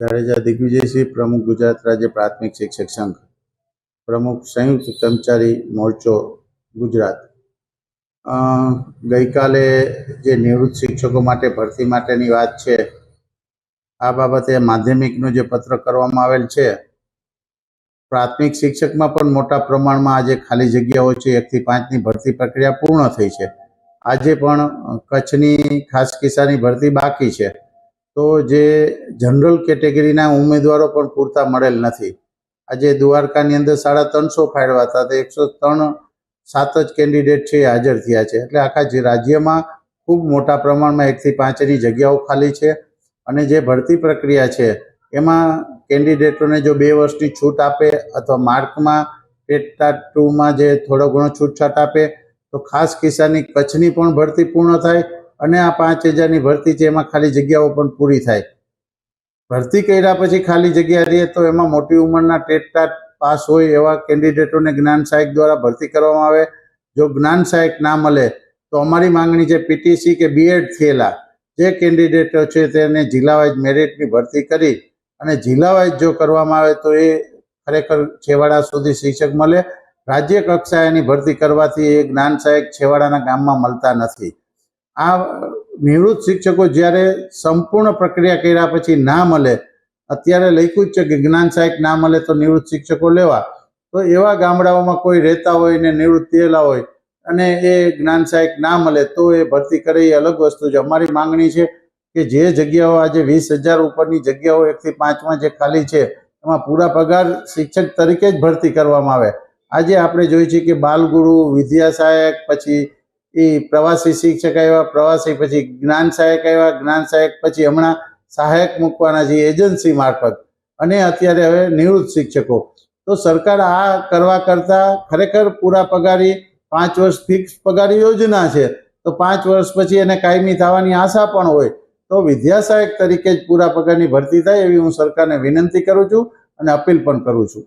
જાડેજા દિગ્વિજયસિંહ, પ્રમુખ ગુજરાત રાજ્ય પ્રાથમિક શિક્ષક સંઘ, પ્રમુખ સંયુક્ત કર્મચારી મોરચો ગુજરાત. ગઈકાલે જે નિવૃત્ત શિક્ષકો માટે ભરતી માટેની વાત છે, આ બાબતે માધ્યમિકનો જે પત્ર કરવામાં આવેલ છે, પ્રાથમિક શિક્ષકમાં પણ મોટા પ્રમાણમાં આજે ખાલી જગ્યાઓ છે, એકથી પાંચની ભરતી પ્રક્રિયા પૂર્ણ થઈ છે. આજે પણ કચ્છની ખાસ કિસ્સાની ભરતી બાકી છે. તો જે જનરલ કેટેગરીના ઉમેદવારો પણ પૂરતા મળેલ નથી. આજે દ્વારકાની અંદર સાડા ત્રણસો ફાળવા હતા, તો એકસો ત્રણ સાત જ કેન્ડિડેટ છે હાજર થયા છે. એટલે આખા જે રાજ્યમાં ખૂબ મોટા પ્રમાણમાં એકથી પાંચની જગ્યાઓ ખાલી છે અને જે ભરતી પ્રક્રિયા છે, એમાં કેન્ડિડેટોને જો બે વર્ષની છૂટ આપે અથવા માર્કમાં ટેટા ટુમાં જે થોડો ઘણો છૂટછાટ આપે, તો ખાસ કિસ્સાની કચ્છની પણ ભરતી પૂર્ણ થાય અને આ પાંચ હજારની ભરતી છે, એમાં ખાલી જગ્યાઓ પણ પૂરી થાય. ભરતી કર્યા પછી ખાલી જગ્યા રહે તો એમાં મોટી ઉંમરના ટેટટાટ પાસ હોય એવા કેન્ડિડેટોને જ્ઞાન સહાયક દ્વારા ભરતી કરવામાં આવે. જો જ્ઞાન સહાયક ના મળે, તો અમારી માંગણી છે પીટીસી કે બીએડ થયેલા જે કેન્ડિડેટો છે તેને જિલ્લાવાઇઝ મેરિટની ભરતી કરી અને જિલ્લાવાઇઝ જો કરવામાં આવે તો એ ખરેખર છેવાડા સુધી શિક્ષક મળે. રાજ્ય કક્ષાએની ભરતી કરવાથી એ જ્ઞાન સહાયક છેવાડાના ગામમાં મળતા નથી. આ નિવૃત્ત શિક્ષકો જ્યારે સંપૂર્ણ પ્રક્રિયા કર્યા પછી ના મળે, અત્યારે લખ્યું જ છે કે જ્ઞાન સહાયક ના મળે તો નિવૃત્ત શિક્ષકો લેવા. તો એવા ગામડાઓમાં કોઈ રહેતા હોય ને નિવૃત્ત થયેલા હોય અને એ જ્ઞાન સહાયક ના મળે તો એ ભરતી કરે એ અલગ વસ્તુ છે. અમારી માંગણી છે કે જે જગ્યાઓ આજે વીસ હજાર ઉપરની જગ્યાઓ એકથી પાંચમાં જે ખાલી છે, એમાં પૂરા પગાર શિક્ષક તરીકે જ ભરતી કરવામાં આવે. આજે આપણે જોઈએ છીએ કે બાલગુરુ, વિદ્યા સહાયક, પછી એ પ્રવાસી શિક્ષક આવ્યા, પ્રવાસી પછી જ્ઞાન સહાયક આવ્યા, જ્ઞાન સહાયક પછી હમણાં સહાયક મૂકવાના છે એજન્સી મારફત. અને અત્યારે હવે નિવૃત્ત શિક્ષકો. તો સરકાર આ કરવા કરતાં ખરેખર પૂરા પગારી, પાંચ વર્ષ ફિક્સ પગારી યોજના છે. તો પાંચ વર્ષ પછી એને કાયમી થવાની આશા પણ હોય. તો વિદ્યા સહાયક તરીકે જ પૂરા પગારની ભરતી થાય એવી હું સરકારને વિનંતી કરું છું અને અપીલ પણ કરું છું.